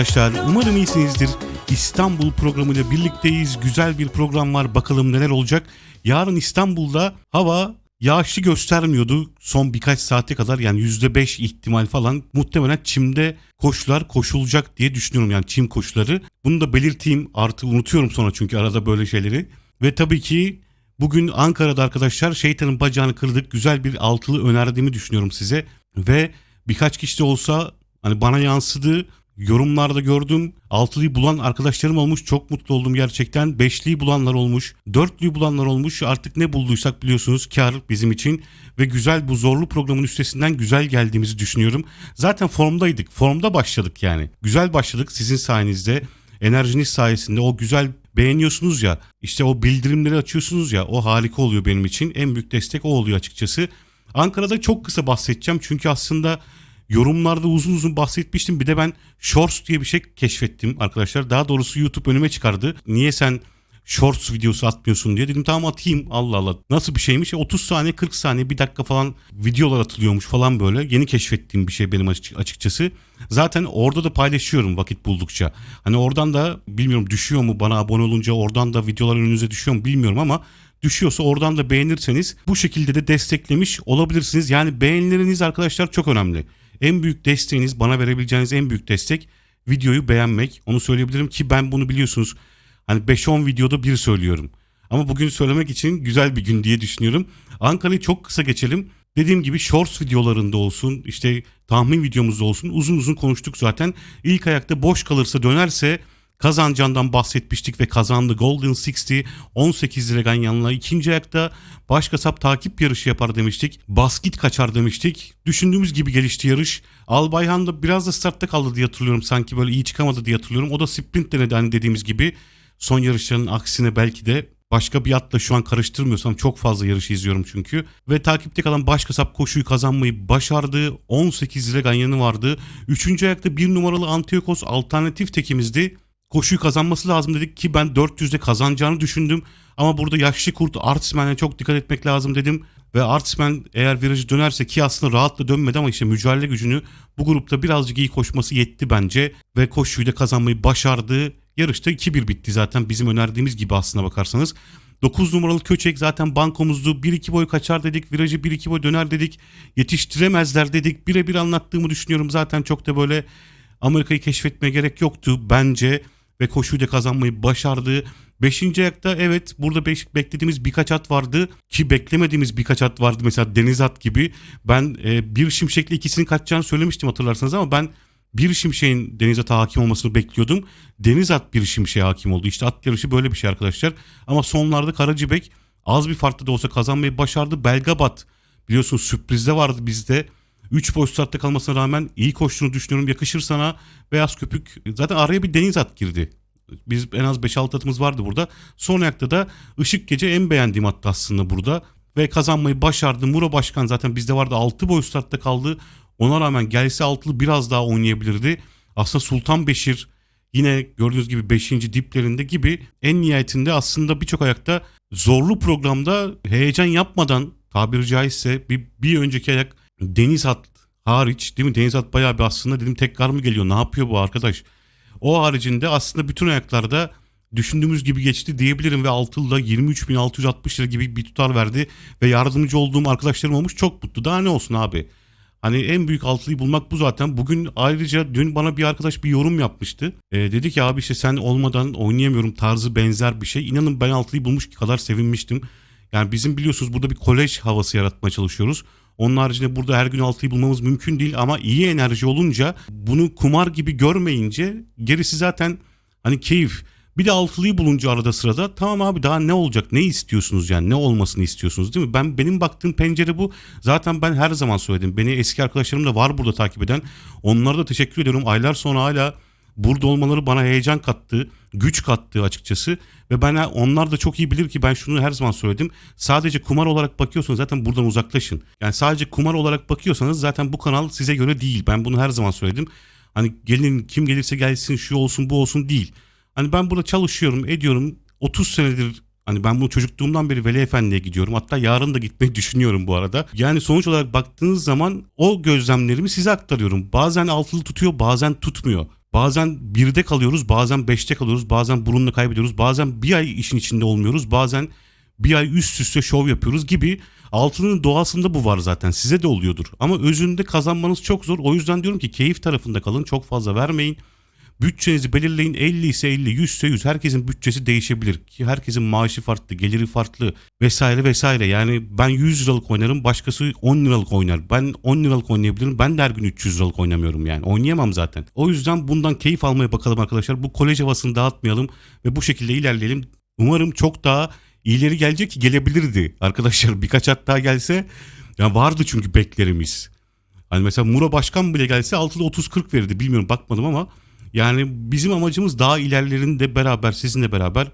Arkadaşlar, umarım iyisinizdir. İstanbul programıyla birlikteyiz. Güzel bir program var. Bakalım neler olacak. Yarın İstanbul'da hava yağışlı göstermiyordu son birkaç saate kadar yani %5 ihtimal falan muhtemelen çimde koşular koşulacak diye düşünüyorum yani çim koşuları. Bunu da belirteyim artık unutuyorum sonra çünkü arada böyle şeyleri. Ve tabii ki bugün Ankara'da arkadaşlar şeytanın bacağını kırdık güzel bir altılı önerdiğimi düşünüyorum size. Ve birkaç kişi de olsa hani bana yansıdı yorumlarda gördüm. Altılıyı bulan arkadaşlarım olmuş. Çok mutlu oldum gerçekten. Beşliyi bulanlar olmuş. Dörtlüyü bulanlar olmuş. Artık ne bulduysak biliyorsunuz kar bizim için. Ve güzel bu zorlu programın üstesinden güzel geldiğimizi düşünüyorum. Zaten formdaydık. Formda başladık yani. Güzel başladık sizin sayenizde. Enerjiniz sayesinde o güzel beğeniyorsunuz ya. işte o bildirimleri açıyorsunuz ya. O harika oluyor benim için. En büyük destek o oluyor açıkçası. Ankara'da çok kısa bahsedeceğim. Çünkü aslında yorumlarda uzun uzun bahsetmiştim. Bir de ben Shorts diye bir şey keşfettim arkadaşlar. Daha doğrusu YouTube önüme çıkardı. Niye sen Shorts videosu atmıyorsun diye. Dedim tamam atayım Allah Allah. Nasıl bir şeymiş? 30 saniye 40 saniye bir dakika falan videolar atılıyormuş falan böyle. Yeni keşfettiğim bir şey benim açık- açıkçası. Zaten orada da paylaşıyorum vakit buldukça. Hani oradan da bilmiyorum düşüyor mu bana abone olunca oradan da videolar önünüze düşüyor mu bilmiyorum ama düşüyorsa oradan da beğenirseniz bu şekilde de desteklemiş olabilirsiniz. Yani beğenileriniz arkadaşlar çok önemli. En büyük desteğiniz bana verebileceğiniz en büyük destek videoyu beğenmek. Onu söyleyebilirim ki ben bunu biliyorsunuz hani 5-10 videoda bir söylüyorum. Ama bugün söylemek için güzel bir gün diye düşünüyorum. Ankara'yı çok kısa geçelim. Dediğim gibi shorts videolarında olsun işte tahmin videomuzda olsun uzun uzun konuştuk zaten. İlk ayakta boş kalırsa dönerse Kazancan'dan bahsetmiştik ve kazandı. Golden 60 18 lira Ganyan'la. ikinci ayakta baş kasap takip yarışı yapar demiştik. Basket kaçar demiştik. Düşündüğümüz gibi gelişti yarış. Albayhan da biraz da startta kaldı diye hatırlıyorum. Sanki böyle iyi çıkamadı diye hatırlıyorum. O da sprint denedi hani dediğimiz gibi. Son yarışların aksine belki de başka bir atla şu an karıştırmıyorsam çok fazla yarışı izliyorum çünkü. Ve takipte kalan baş kasap koşuyu kazanmayı başardı. 18 lira Ganyan'ı vardı. Üçüncü ayakta bir numaralı Antiyokos alternatif tekimizdi koşuyu kazanması lazım dedik ki ben 400'de kazanacağını düşündüm. Ama burada yaşlı kurt Artsman'e çok dikkat etmek lazım dedim. Ve Artsman eğer virajı dönerse ki aslında rahatla dönmedi ama işte mücadele gücünü bu grupta birazcık iyi koşması yetti bence. Ve koşuyu da kazanmayı başardı. Yarışta 2-1 bitti zaten bizim önerdiğimiz gibi aslına bakarsanız. 9 numaralı Köçek zaten bankomuzdu. 1-2 boy kaçar dedik. Virajı 1-2 boy döner dedik. Yetiştiremezler dedik. Birebir anlattığımı düşünüyorum. Zaten çok da böyle Amerika'yı keşfetmeye gerek yoktu bence ve koşuyu da kazanmayı başardı. Beşinci ayakta evet burada beş, beklediğimiz birkaç at vardı ki beklemediğimiz birkaç at vardı mesela deniz at gibi. Ben e, bir şimşekle ikisinin kaçacağını söylemiştim hatırlarsanız ama ben bir şimşeğin deniz ata hakim olmasını bekliyordum. Deniz at bir şimşeğe hakim oldu. İşte at yarışı böyle bir şey arkadaşlar. Ama sonlarda Karacibek az bir farklı da olsa kazanmayı başardı. Belgabat biliyorsunuz sürprizde vardı bizde. 3 boş startta kalmasına rağmen iyi koştuğunu düşünüyorum. Yakışır sana. Beyaz köpük. Zaten araya bir deniz at girdi. Biz en az 5-6 atımız vardı burada. Son ayakta da Işık Gece en beğendiğim attı aslında burada. Ve kazanmayı başardı. Muro Başkan zaten bizde vardı. 6 boy startta kaldı. Ona rağmen gelse altılı biraz daha oynayabilirdi. Aslında Sultan Beşir yine gördüğünüz gibi 5. diplerinde gibi en nihayetinde aslında birçok ayakta zorlu programda heyecan yapmadan tabiri caizse bir, bir önceki ayak Deniz At hariç değil mi? Deniz At bayağı bir aslında dedim tekrar mı geliyor ne yapıyor bu arkadaş? O haricinde aslında bütün ayaklarda düşündüğümüz gibi geçti diyebilirim ve Altılı'da 23.660 lira gibi bir tutar verdi ve yardımcı olduğum arkadaşlarım olmuş çok mutlu. Daha ne olsun abi? Hani en büyük altılıyı bulmak bu zaten. Bugün ayrıca dün bana bir arkadaş bir yorum yapmıştı. Ee, dedi ki abi işte sen olmadan oynayamıyorum tarzı benzer bir şey. İnanın ben altılıyı bulmuş kadar sevinmiştim. Yani bizim biliyorsunuz burada bir kolej havası yaratmaya çalışıyoruz. Onun haricinde burada her gün altıyı bulmamız mümkün değil ama iyi enerji olunca bunu kumar gibi görmeyince gerisi zaten hani keyif. Bir de altılıyı bulunca arada sırada tamam abi daha ne olacak ne istiyorsunuz yani ne olmasını istiyorsunuz değil mi? Ben benim baktığım pencere bu. Zaten ben her zaman söyledim. Beni eski arkadaşlarım da var burada takip eden. Onlara da teşekkür ediyorum. Aylar sonra hala burada olmaları bana heyecan kattı, güç kattı açıkçası. Ve ben onlar da çok iyi bilir ki ben şunu her zaman söyledim. Sadece kumar olarak bakıyorsanız zaten buradan uzaklaşın. Yani sadece kumar olarak bakıyorsanız zaten bu kanal size göre değil. Ben bunu her zaman söyledim. Hani gelin kim gelirse gelsin şu olsun bu olsun değil. Hani ben burada çalışıyorum, ediyorum. 30 senedir Hani ben bunu çocukluğumdan beri Veli Efendi'ye gidiyorum. Hatta yarın da gitmeyi düşünüyorum bu arada. Yani sonuç olarak baktığınız zaman o gözlemlerimi size aktarıyorum. Bazen altılı tutuyor bazen tutmuyor. Bazen birde kalıyoruz, bazen beşte kalıyoruz, bazen burunla kaybediyoruz, bazen bir ay işin içinde olmuyoruz, bazen bir ay üst üste şov yapıyoruz gibi altının doğasında bu var zaten size de oluyordur. Ama özünde kazanmanız çok zor o yüzden diyorum ki keyif tarafında kalın çok fazla vermeyin. Bütçenizi belirleyin. 50 ise 50 100 ise 100 herkesin bütçesi değişebilir. Ki herkesin maaşı farklı geliri farklı vesaire vesaire. Yani ben 100 liralık oynarım başkası 10 liralık oynar. Ben 10 liralık oynayabilirim ben de her gün 300 liralık oynamıyorum yani. Oynayamam zaten. O yüzden bundan keyif almaya bakalım arkadaşlar. Bu kolej havasını dağıtmayalım ve bu şekilde ilerleyelim. Umarım çok daha iyileri gelecek ki gelebilirdi. Arkadaşlar birkaç at daha gelse ya vardı çünkü beklerimiz. Hani mesela Mura Başkan bile gelse 6'da 30-40 verirdi. Bilmiyorum bakmadım ama yani bizim amacımız daha ilerlerinde beraber sizinle beraber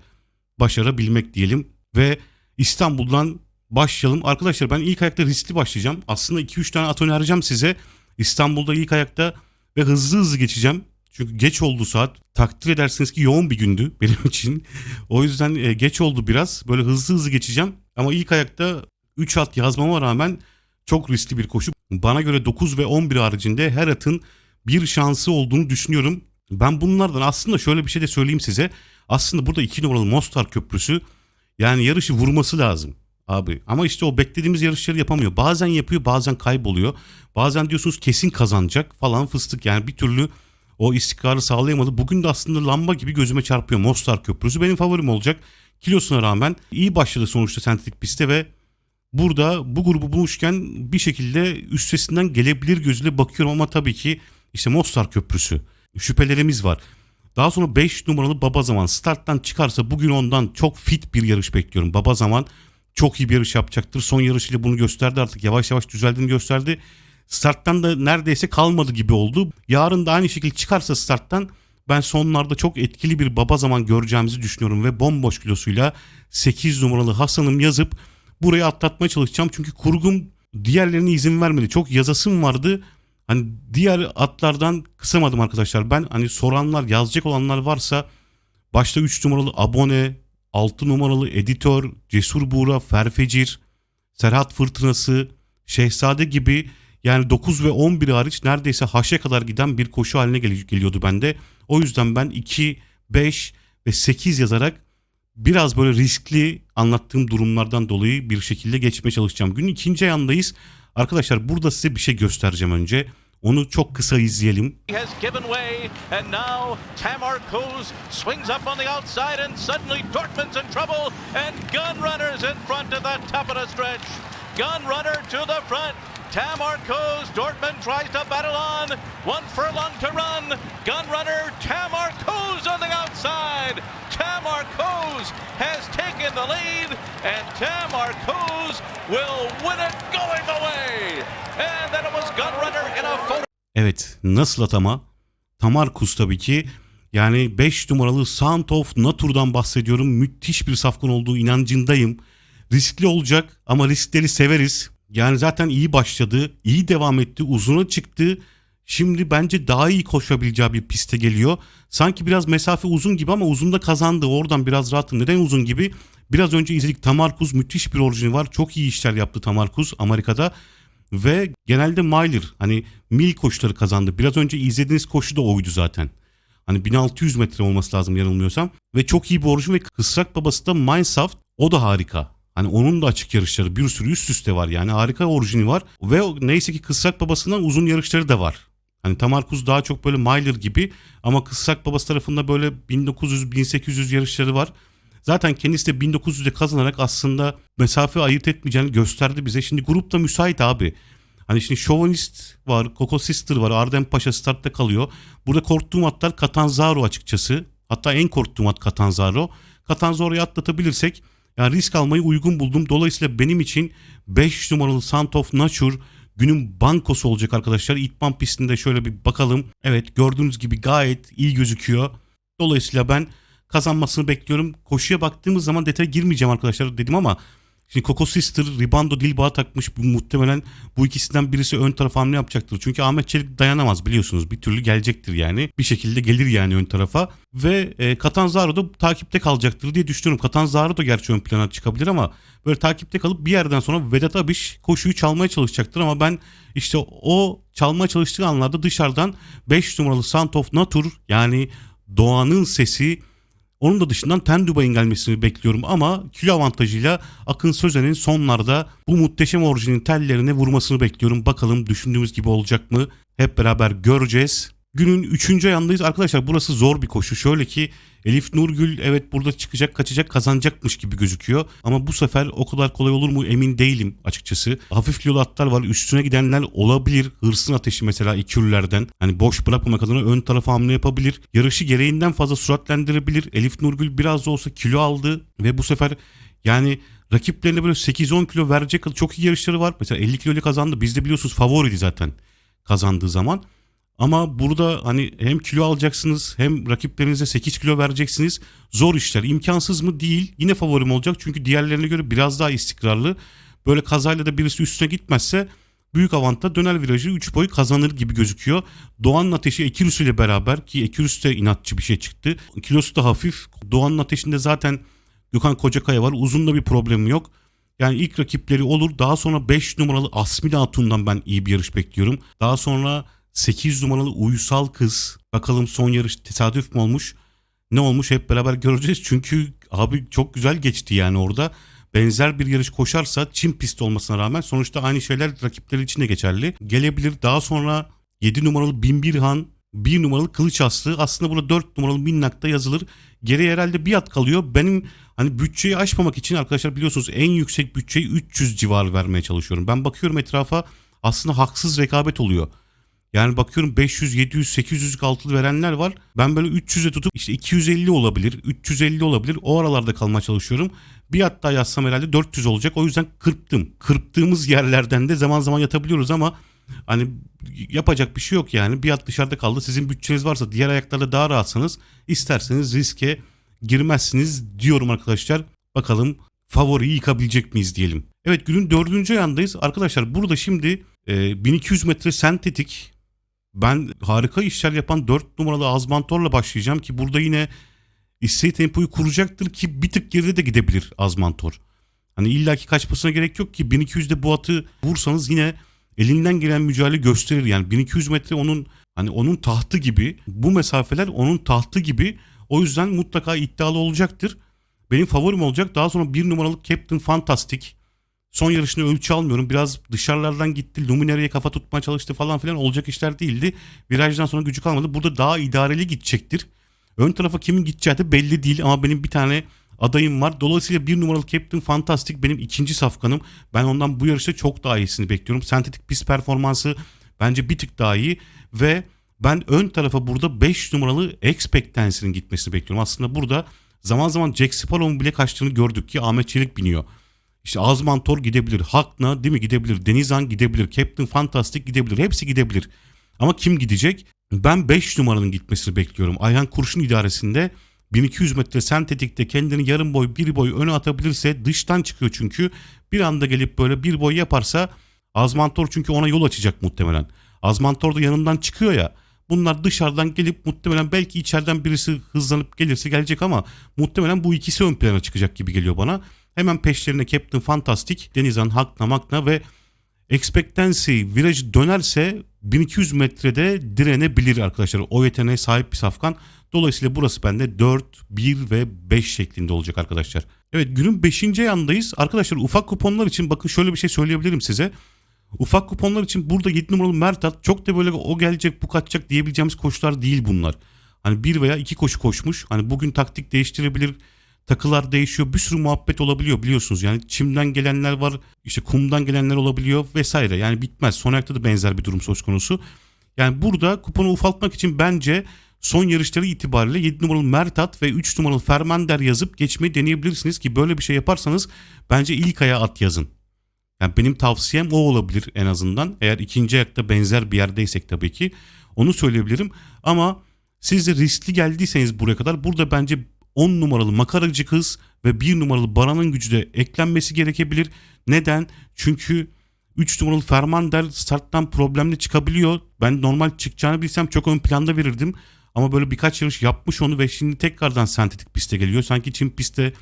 başarabilmek diyelim ve İstanbul'dan başlayalım. Arkadaşlar ben ilk ayakta riskli başlayacağım. Aslında 2-3 tane at önereceğim size. İstanbul'da ilk ayakta ve hızlı hızlı geçeceğim. Çünkü geç oldu saat. Takdir edersiniz ki yoğun bir gündü benim için. O yüzden e, geç oldu biraz. Böyle hızlı hızlı geçeceğim. Ama ilk ayakta 3 at yazmama rağmen çok riskli bir koşu. Bana göre 9 ve 11 haricinde her atın bir şansı olduğunu düşünüyorum. Ben bunlardan aslında şöyle bir şey de söyleyeyim size. Aslında burada 2 numaralı Mostar Köprüsü yani yarışı vurması lazım abi. Ama işte o beklediğimiz yarışları yapamıyor. Bazen yapıyor bazen kayboluyor. Bazen diyorsunuz kesin kazanacak falan fıstık yani bir türlü o istikrarı sağlayamadı. Bugün de aslında lamba gibi gözüme çarpıyor Mostar Köprüsü. Benim favorim olacak. Kilosuna rağmen iyi başladı sonuçta sentetik pistte ve burada bu grubu bulmuşken bir şekilde üstesinden gelebilir gözüyle bakıyorum ama tabii ki işte Mostar Köprüsü şüphelerimiz var. Daha sonra 5 numaralı Baba Zaman starttan çıkarsa bugün ondan çok fit bir yarış bekliyorum. Baba Zaman çok iyi bir yarış yapacaktır. Son yarışıyla bunu gösterdi artık yavaş yavaş düzeldiğini gösterdi. Starttan da neredeyse kalmadı gibi oldu. Yarın da aynı şekilde çıkarsa starttan ben sonlarda çok etkili bir baba zaman göreceğimizi düşünüyorum ve bomboş kilosuyla 8 numaralı Hasan'ım yazıp burayı atlatmaya çalışacağım. Çünkü kurgum diğerlerine izin vermedi. Çok yazasım vardı. Hani diğer atlardan kısamadım arkadaşlar. Ben hani soranlar yazacak olanlar varsa başta 3 numaralı abone, 6 numaralı editör, Cesur Buğra, Ferfecir, Serhat Fırtınası, Şehzade gibi yani 9 ve 11 hariç neredeyse haşe kadar giden bir koşu haline gel- geliyordu bende. O yüzden ben 2, 5 ve 8 yazarak biraz böyle riskli anlattığım durumlardan dolayı bir şekilde geçmeye çalışacağım. Günün ikinci ayağındayız. Arkadaşlar burada size bir şey göstereceğim önce. Onu çok kısa izleyelim. Gun to the front. Coes, Dortmund tries to battle on. One furlong to run. Gun Runner, on the outside. Coes has taken the lead, and Coes will win it going away. And then it was Gun in a photo. Evet nasıl atama? Tamarkus tabii ki. Yani 5 numaralı Sound of Natur'dan bahsediyorum. Müthiş bir safkan olduğu inancındayım. Riskli olacak ama riskleri severiz. Yani zaten iyi başladı, iyi devam etti, uzuna çıktı. Şimdi bence daha iyi koşabileceği bir piste geliyor. Sanki biraz mesafe uzun gibi ama uzunda kazandı. Oradan biraz rahatım. Neden uzun gibi? Biraz önce izledik Tamarkuz müthiş bir orijini var. Çok iyi işler yaptı Tamarkuz Amerika'da. Ve genelde miler hani mil koşuları kazandı. Biraz önce izlediğiniz koşu da oydu zaten. Hani 1600 metre olması lazım yanılmıyorsam. Ve çok iyi bir orijin ve kısrak babası da Mindsaft. O da harika. Hani onun da açık yarışları bir sürü üst üste var yani harika orijini var. Ve neyse ki kısrak babasından uzun yarışları da var. Hani Tamarkuz daha çok böyle miler gibi ama kısrak babası tarafında böyle 1900-1800 yarışları var. Zaten kendisi de 1900'de kazanarak aslında mesafe ayırt etmeyeceğini gösterdi bize. Şimdi grup da müsait abi. Hani şimdi Chauvinist var, Coco Sister var, Arden Paşa startta kalıyor. Burada korktuğum atlar Catanzaro açıkçası. Hatta en korktuğum at Catanzaro. Catanzaro'yu atlatabilirsek yani risk almayı uygun buldum. Dolayısıyla benim için 5 numaralı Sound of Nature günün bankosu olacak arkadaşlar. İtman pistinde şöyle bir bakalım. Evet gördüğünüz gibi gayet iyi gözüküyor. Dolayısıyla ben kazanmasını bekliyorum. Koşuya baktığımız zaman detaya girmeyeceğim arkadaşlar dedim ama Şimdi Coco Sister, Ribando Dilbağa takmış. Bu muhtemelen bu ikisinden birisi ön taraf hamle yapacaktır. Çünkü Ahmet Çelik dayanamaz biliyorsunuz. Bir türlü gelecektir yani. Bir şekilde gelir yani ön tarafa. Ve e, Catanzaro da takipte kalacaktır diye düşünüyorum. Catanzaro da gerçi ön plana çıkabilir ama böyle takipte kalıp bir yerden sonra Vedat Abiş koşuyu çalmaya çalışacaktır. Ama ben işte o çalmaya çalıştığı anlarda dışarıdan 5 numaralı Sound of Nature yani doğanın sesi onun da dışından Tenduba'nın gelmesini bekliyorum ama kilo avantajıyla Akın Sözen'in sonlarda bu muhteşem orijinin tellerine vurmasını bekliyorum. Bakalım düşündüğümüz gibi olacak mı? Hep beraber göreceğiz. Günün 3. ayağındayız. Arkadaşlar burası zor bir koşu. Şöyle ki Elif Nurgül evet burada çıkacak kaçacak kazanacakmış gibi gözüküyor. Ama bu sefer o kadar kolay olur mu emin değilim açıkçası. Hafif kilolu atlar var. Üstüne gidenler olabilir. Hırsın ateşi mesela ikürlerden. Hani boş bırakmamak adına ön tarafa hamle yapabilir. Yarışı gereğinden fazla süratlendirebilir. Elif Nurgül biraz da olsa kilo aldı. Ve bu sefer yani rakiplerine böyle 8-10 kilo verecek çok iyi yarışları var. Mesela 50 kilo ile kazandı. Bizde biliyorsunuz favoriydi zaten kazandığı zaman. Ama burada hani hem kilo alacaksınız hem rakiplerinize 8 kilo vereceksiniz. Zor işler. İmkansız mı? Değil. Yine favorim olacak. Çünkü diğerlerine göre biraz daha istikrarlı. Böyle kazayla da birisi üstüne gitmezse büyük avantaj döner virajı 3 boy kazanır gibi gözüküyor. Doğan'ın ateşi Ekirüs ile beraber ki Ekirüs de inatçı bir şey çıktı. Kilosu da hafif. Doğan'ın ateşinde zaten Gökhan Kocakaya var. Uzun da bir problemi yok. Yani ilk rakipleri olur. Daha sonra 5 numaralı Asmila Hatun'dan ben iyi bir yarış bekliyorum. Daha sonra 8 numaralı Uysal Kız. Bakalım son yarış tesadüf mü olmuş? Ne olmuş hep beraber göreceğiz. Çünkü abi çok güzel geçti yani orada. Benzer bir yarış koşarsa Çin pisti olmasına rağmen sonuçta aynı şeyler rakipleri için de geçerli. Gelebilir. Daha sonra 7 numaralı Binbirhan, 1 numaralı Kılıç Aslı. Aslında burada 4 numaralı Minnak'ta yazılır. Geriye herhalde bir at kalıyor. Benim hani bütçeyi aşmamak için arkadaşlar biliyorsunuz en yüksek bütçeyi 300 civarı vermeye çalışıyorum. Ben bakıyorum etrafa aslında haksız rekabet oluyor. Yani bakıyorum 500, 700, 800 altılı verenler var. Ben böyle 300'e tutup işte 250 olabilir, 350 olabilir. O aralarda kalmaya çalışıyorum. Bir hatta yazsam herhalde 400 olacak. O yüzden kırptım. Kırptığımız yerlerden de zaman zaman yatabiliyoruz ama hani yapacak bir şey yok yani. Bir at dışarıda kaldı. Sizin bütçeniz varsa diğer ayaklarda daha rahatsanız isterseniz riske girmezsiniz diyorum arkadaşlar. Bakalım favoriyi yıkabilecek miyiz diyelim. Evet günün dördüncü ayağındayız. Arkadaşlar burada şimdi e, 1200 metre sentetik ben harika işler yapan 4 numaralı Azmantor'la başlayacağım ki burada yine isteği tempoyu kuracaktır ki bir tık geride de gidebilir Azmantor. Hani illaki kaçmasına gerek yok ki 1200'de bu atı vursanız yine elinden gelen mücadele gösterir. Yani 1200 metre onun hani onun tahtı gibi bu mesafeler onun tahtı gibi o yüzden mutlaka iddialı olacaktır. Benim favorim olacak. Daha sonra bir numaralı Captain Fantastic. Son yarışını ölçü almıyorum. Biraz dışarılardan gitti. Luminari'ye kafa tutmaya çalıştı falan filan. Olacak işler değildi. Virajdan sonra gücü kalmadı. Burada daha idareli gidecektir. Ön tarafa kimin gideceği de belli değil ama benim bir tane adayım var. Dolayısıyla bir numaralı Captain Fantastic benim ikinci safkanım. Ben ondan bu yarışta çok daha iyisini bekliyorum. Sentetik pist performansı bence bir tık daha iyi ve ben ön tarafa burada 5 numaralı Expectancy'nin gitmesini bekliyorum. Aslında burada zaman zaman Jack Sparrow'un bile kaçtığını gördük ki Ahmet Çelik biniyor. İşte Azmantor gidebilir. Hakna değil mi gidebilir. Denizhan gidebilir. Captain Fantastic gidebilir. Hepsi gidebilir. Ama kim gidecek? Ben 5 numaranın gitmesini bekliyorum. Ayhan Kurşun idaresinde 1200 metre sentetikte kendini yarım boy bir boy öne atabilirse dıştan çıkıyor çünkü. Bir anda gelip böyle bir boy yaparsa Azmantor çünkü ona yol açacak muhtemelen. Azmantor da yanından çıkıyor ya. Bunlar dışarıdan gelip muhtemelen belki içeriden birisi hızlanıp gelirse gelecek ama muhtemelen bu ikisi ön plana çıkacak gibi geliyor bana. Hemen peşlerine Captain Fantastic, Denizhan, Hakna, Makna ve Expectancy virajı dönerse 1200 metrede direnebilir arkadaşlar. O yeteneğe sahip bir safkan. Dolayısıyla burası bende 4, 1 ve 5 şeklinde olacak arkadaşlar. Evet günün 5. yandayız. Arkadaşlar ufak kuponlar için bakın şöyle bir şey söyleyebilirim size. Ufak kuponlar için burada 7 numaralı Mertat çok da böyle o gelecek bu kaçacak diyebileceğimiz koşular değil bunlar. Hani bir veya iki koşu koşmuş. Hani bugün taktik değiştirebilir takılar değişiyor. Bir sürü muhabbet olabiliyor biliyorsunuz. Yani çimden gelenler var, işte kumdan gelenler olabiliyor vesaire. Yani bitmez. Son ayakta da benzer bir durum söz konusu. Yani burada kuponu ufaltmak için bence son yarışları itibariyle 7 numaralı Mertat ve 3 numaralı Fermander yazıp geçmeyi deneyebilirsiniz ki böyle bir şey yaparsanız bence ilk aya at yazın. Yani benim tavsiyem o olabilir en azından. Eğer ikinci ayakta benzer bir yerdeysek tabii ki onu söyleyebilirim. Ama siz de riskli geldiyseniz buraya kadar burada bence 10 numaralı makaracı kız ve 1 numaralı Baran'ın gücü de eklenmesi gerekebilir. Neden? Çünkü 3 numaralı Fermander starttan problemli çıkabiliyor. Ben normal çıkacağını bilsem çok ön planda verirdim. Ama böyle birkaç yarış yapmış onu ve şimdi tekrardan sentetik piste geliyor. Sanki Çin pistte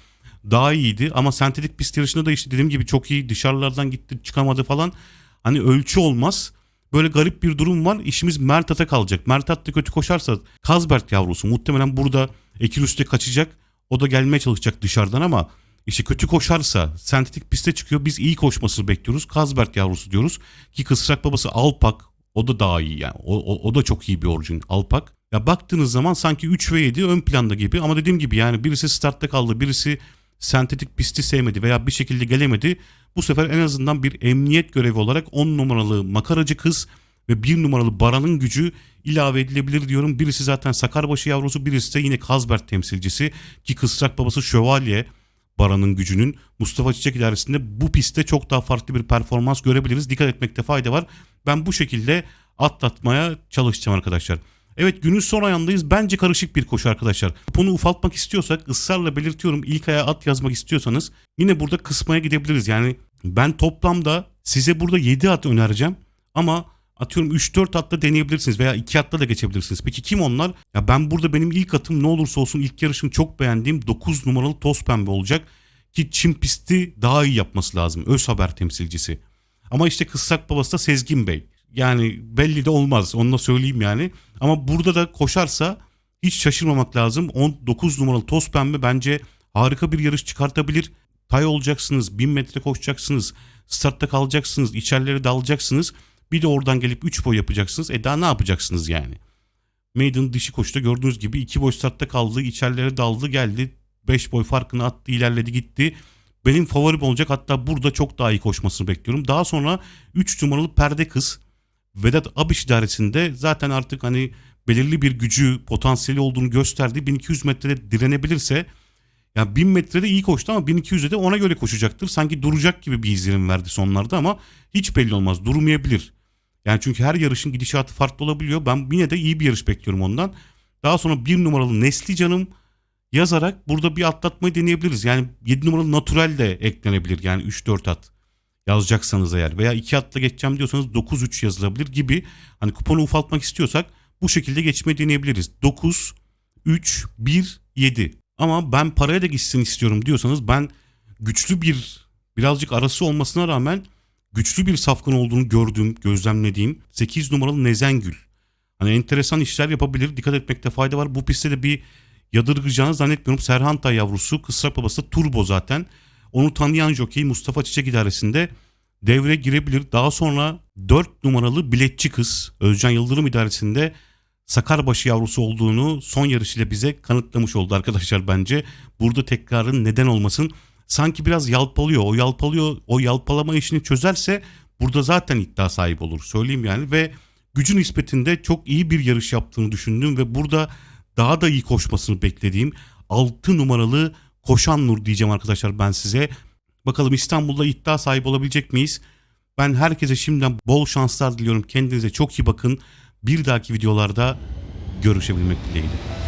daha iyiydi ama sentetik pist yarışında da işte dediğim gibi çok iyi dışarılardan gitti çıkamadı falan. Hani ölçü olmaz. Böyle garip bir durum var. İşimiz Mertat'a kalacak. Mertat da kötü koşarsa Kazbert yavrusu muhtemelen burada Ekilüs'te kaçacak. O da gelmeye çalışacak dışarıdan ama işte kötü koşarsa sentetik piste çıkıyor. Biz iyi koşmasını bekliyoruz. Kazbert yavrusu diyoruz. Ki kısrak babası Alpak o da daha iyi yani. O, o, o da çok iyi bir orijin Alpak. Ya baktığınız zaman sanki 3 ve 7 ön planda gibi ama dediğim gibi yani birisi startta kaldı, birisi sentetik pisti sevmedi veya bir şekilde gelemedi. Bu sefer en azından bir emniyet görevi olarak 10 numaralı makaracı kız ve 1 numaralı Baran'ın gücü ilave edilebilir diyorum. Birisi zaten Sakarbaşı yavrusu, birisi de yine Kazbert temsilcisi ki kısrak babası Şövalye Baran'ın gücünün Mustafa Çiçek idaresinde bu pistte çok daha farklı bir performans görebiliriz. Dikkat etmekte fayda var. Ben bu şekilde atlatmaya çalışacağım arkadaşlar. Evet günün son ayağındayız. Bence karışık bir koşu arkadaşlar. Bunu ufaltmak istiyorsak ısrarla belirtiyorum ilk ayağa at yazmak istiyorsanız yine burada kısmaya gidebiliriz. Yani ben toplamda size burada 7 at önereceğim ama atıyorum 3-4 atla deneyebilirsiniz veya 2 atla da geçebilirsiniz. Peki kim onlar? Ya ben burada benim ilk atım ne olursa olsun ilk yarışım çok beğendiğim 9 numaralı toz pembe olacak. Ki Çin pisti daha iyi yapması lazım. Öz haber temsilcisi. Ama işte kıssak babası da Sezgin Bey. Yani belli de olmaz onu da söyleyeyim yani. Ama burada da koşarsa hiç şaşırmamak lazım. 19 numaralı toz pembe bence harika bir yarış çıkartabilir. Tay olacaksınız, 1000 metre koşacaksınız, startta kalacaksınız, içerilere dalacaksınız. Bir de oradan gelip 3 boy yapacaksınız. E daha ne yapacaksınız yani? Maiden dişi koşta gördüğünüz gibi 2 boy startta kaldı, içerilere daldı, geldi. 5 boy farkını attı, ilerledi, gitti. Benim favorim olacak hatta burada çok daha iyi koşmasını bekliyorum. Daha sonra 3 numaralı perde kız Vedat Abiş idaresinde zaten artık hani belirli bir gücü, potansiyeli olduğunu gösterdi. 1200 metrede direnebilirse ya 1000 metrede iyi koştu ama 1200'de de ona göre koşacaktır. Sanki duracak gibi bir izlenim verdi sonlarda ama hiç belli olmaz. Durmayabilir. Yani çünkü her yarışın gidişatı farklı olabiliyor. Ben yine de iyi bir yarış bekliyorum ondan. Daha sonra bir numaralı Nesli Canım yazarak burada bir atlatmayı deneyebiliriz. Yani 7 numaralı Natural de eklenebilir. Yani 3-4 at yazacaksanız eğer veya 2 atla geçeceğim diyorsanız 9-3 yazılabilir gibi. Hani kuponu ufaltmak istiyorsak bu şekilde geçmeyi deneyebiliriz. 9, 3, 1, 7. Ama ben paraya da gitsin istiyorum diyorsanız ben güçlü bir birazcık arası olmasına rağmen güçlü bir safkan olduğunu gördüğüm, gözlemlediğim 8 numaralı Nezengül. Hani enteresan işler yapabilir. Dikkat etmekte fayda var. Bu pistte de bir yadırgayacağını zannetmiyorum. Serhanta yavrusu, kısrak babası Turbo zaten. Onu tanıyan jokey Mustafa Çiçek idaresinde devre girebilir. Daha sonra 4 numaralı biletçi kız Özcan Yıldırım idaresinde Sakarbaşı yavrusu olduğunu son yarışıyla bize kanıtlamış oldu arkadaşlar bence. Burada tekrarın neden olmasın. Sanki biraz yalpalıyor. O yalpalıyor. O yalpalama işini çözerse burada zaten iddia sahibi olur. Söyleyeyim yani ve gücü nispetinde çok iyi bir yarış yaptığını düşündüm ve burada daha da iyi koşmasını beklediğim 6 numaralı Koşan Nur diyeceğim arkadaşlar ben size. Bakalım İstanbul'da iddia sahibi olabilecek miyiz? Ben herkese şimdiden bol şanslar diliyorum. Kendinize çok iyi bakın. Bir dahaki videolarda görüşebilmek dileğiyle.